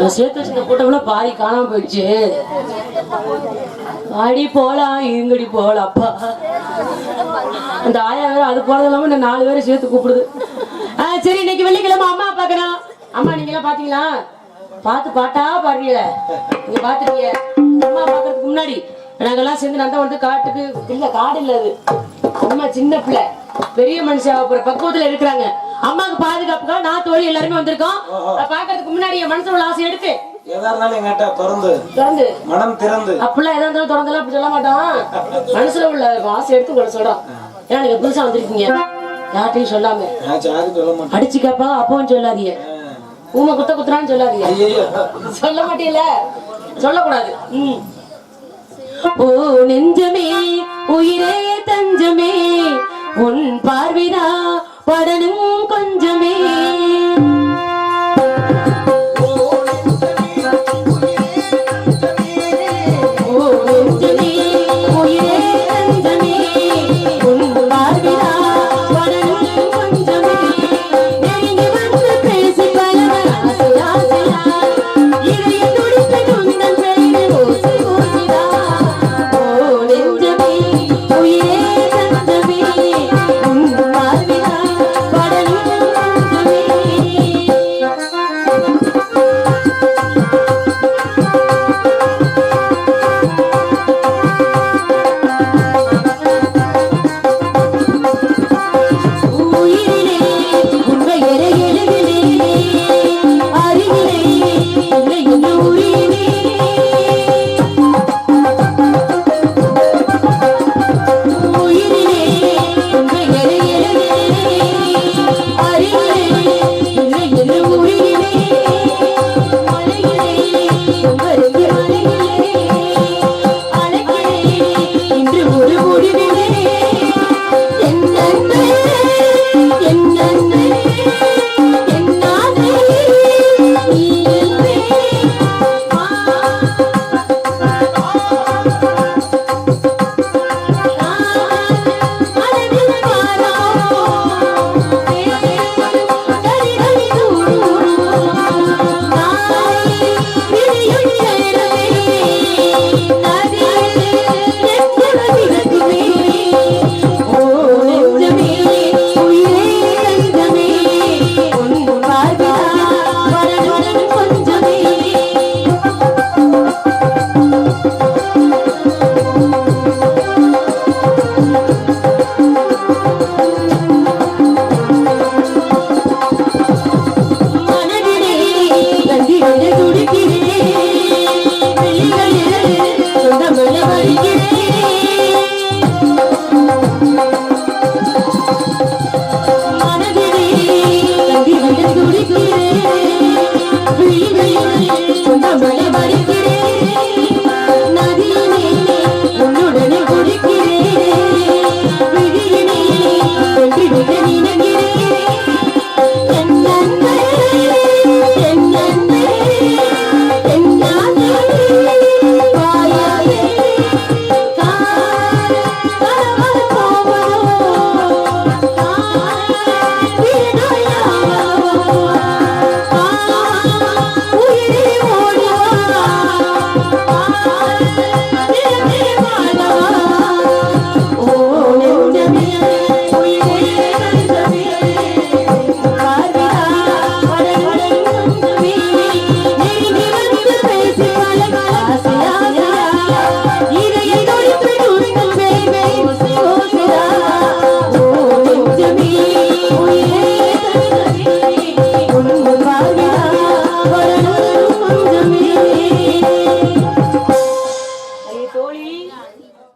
நான் சேர்த்து வச்சிருந்த கூட்டம்ல பாதி காணாம போயிடுச்சு. அடி போலாம் இருங்கடி போகலாம் அப்பா. அந்த ஆயா வேற அது போறது இல்லாம நான் நாலு பேரை சேர்த்து கூப்பிடுது. ஆ, சரி இன்னைக்கு வெள்ளிக்கிழமை அம்மா பாக்கணும் அம்மா நீங்க எல்லாம் பாத்தீங்களா? பார்த்து பாட்டா பாடுறீங்களே நீங்க பாத்துருக்கீங்க. அம்மா பாக்குறதுக்கு முன்னாடி நாங்கெல்லாம் சேர்ந்து நந்த வந்து காட்டுக்கு இல்ல காடு இல்ல அது. அம்மா சின்ன பிள்ளை. பெரிய மனுஷன் அப்புறம் பக்குவத்துல இருக்கிறாங்க. அம்மாவுக்கு பாதுகாப்புக்கா தோழி எல்லாருமே வந்திருக்கோம். பாக்குறதுக்கு முன்னாடி என் மனசுல உள்ள ஆசை எடுத்து. எதா இருந்தாலும் எங்கிட்ட திறந்து. திறந்து. மனம் திறந்து. அப்படிலாம் எதா இருந்தாலும் திறந்தெல்லாம் அப்படி சொல்ல மாட்டான். மனசுல உள்ள ஆசை எடுத்து உங்களை சொல்றான். ஏன்னா நீங்க புதுசா வந்திருக்கீங்க? யார்ட்டையும் சொல்லாம. நான் சாரி சொல்ல மாட்டேன் அடிச்சு கேப்பா அப்பவும் சொல்லாதீங்க. ஊமை குத்த குத்துறான்னு சொல்லாதீங்க. சொல்ல மாட்டீல சொல்லக்கூடாது. ஓ நெஞ்சமே உயிரே தஞ்சமே. உன் பார்வைதா கொஞ்சமே